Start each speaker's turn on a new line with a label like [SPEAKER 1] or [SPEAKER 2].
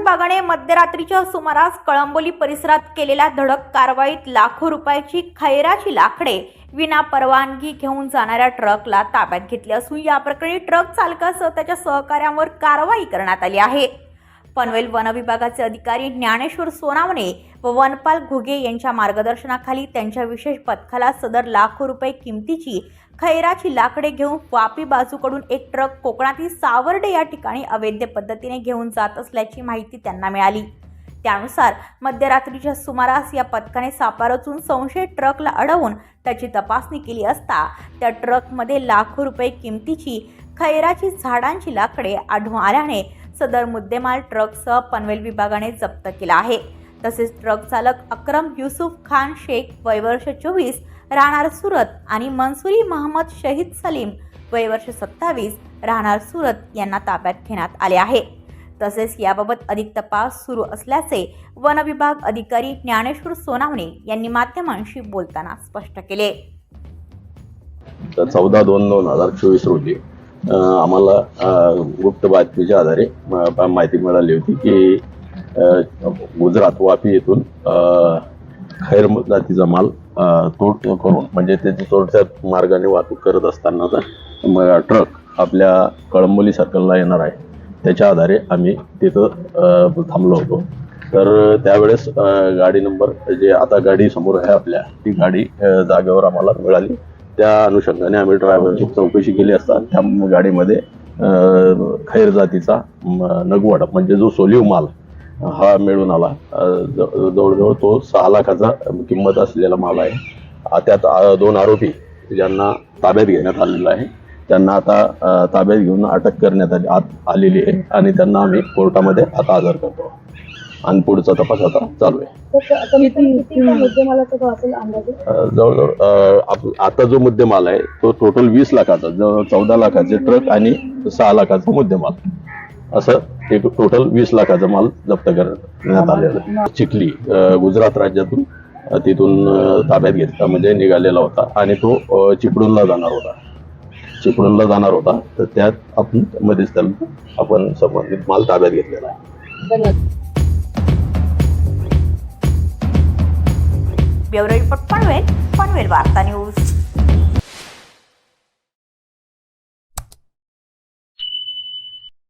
[SPEAKER 1] विभागाने मध्यरात्रीच्या सुमारास कळंबोली परिसरात केलेल्या धडक कारवाईत लाखो रुपयाची खैराची लाकडे विना परवानगी घेऊन जाणाऱ्या ट्रकला ताब्यात घेतले असून या प्रकरणी ट्रक चालकासह त्याच्या सहकाऱ्यांवर कारवाई करण्यात आली आहे. पनवेल वन विभागाचे अधिकारी ज्ञानेश्वर सोनावणे व वनपाल घुगे यांच्या मार्गदर्शनाखाली त्यांच्या विशेष पथकाला सदर लाखो रुपये किमतीची खैराची लाकडे घेऊन वापी बाजूकडून एक ट्रक कोकणातील सावर्डे या ठिकाणी अवैध पद्धतीने घेऊन जात असल्याची माहिती त्यांना मिळाली. त्यानुसार मध्यरात्रीच्या सुमारास या पथकाने सापळा रचून संशय ट्रकला अडवून त्याची तपासणी केली असता त्या ट्रकमध्ये लाखो रुपये किमतीची खैराची झाडांची लाकडे आढळून आल्याने सदर मुद्देमाल ट्रकसह पनवेल विभागाने जप्त केला आहे. तसेच ट्रक चालक अक्रम युसुफ खान शेख वयवर्ष चोवीस राहणार सुरत आणि मनसुरी महम्मद शहीद सलीम वयवर्ष सत्तावीस राहणार सुरत यांना ताब्यात घेण्यात आले आहे. तसेच याबाबत अधिक तपास सुरू असल्याचे वन विभाग अधिकारी ज्ञानेश्वर सोनावणे यांनी माध्यमांशी बोलताना स्पष्ट केले.
[SPEAKER 2] चौदा दोन दोन हजार चोवीस रोजी आम्हाला गुप्त बातमीच्या आधारे माहिती मिळाली होती की गुजरात वापी येथून खैर जातीचा माल तोट तोड करून म्हणजे त्याची तोडच्या मार्गाने वाहतूक करत असतानाचा ट्रक आपल्या कळंबोली सर्कलला येणार आहे. त्याच्या आधारे आम्ही तिथं थांबलो होतो. तर त्यावेळेस गाडी नंबर जे आता गाडी समोर आहे आपल्या ती गाडी जागेवर आम्हाला मिळाली. त्या अनुषंगाने आम्ही ड्रायव्हरची चौकशी केली असता. त्या गाडीमध्ये खैर जातीचा नगवड म्हणजे जो सोलिव माल हा मिळून आला. ज- जवळजवळ तो सहा लाखाचा किंमत असलेला माल आहे. त्यात दोन आरोपी ज्यांना ताब्यात घेण्यात आलेला आहे. त्यांना आता ताब्यात घेऊन अटक करण्यात आली आत आलेली आहे आणि त्यांना आम्ही कोर्टामध्ये आता हजर करतो. आणि पुढचा तपास आता चालू आहे. जवळजवळ आता जो मुद्देमाल आहे तो टोटल वीस लाखाचा जवळ चौदा लाखाचे ट्रक आणि सहा लाखाचा मुद्देमाल असं एक टोटल वीस लाखाचा माल जप्त करण्यात आलेला. चिखली गुजरात राज्यातून तिथून ताब्यात घेतला म्हणजे निघालेला होता आणि तो चिपळूणला जाणार होता. चिपळूणला जाणार होता तर त्यात आपण मध्येच त्याला आपण संबंधित माल ताब्यात घेतलेला आहे.
[SPEAKER 1] ब्युरो रिपोर्ट पनवेल पनवेल वार्ता न्यूज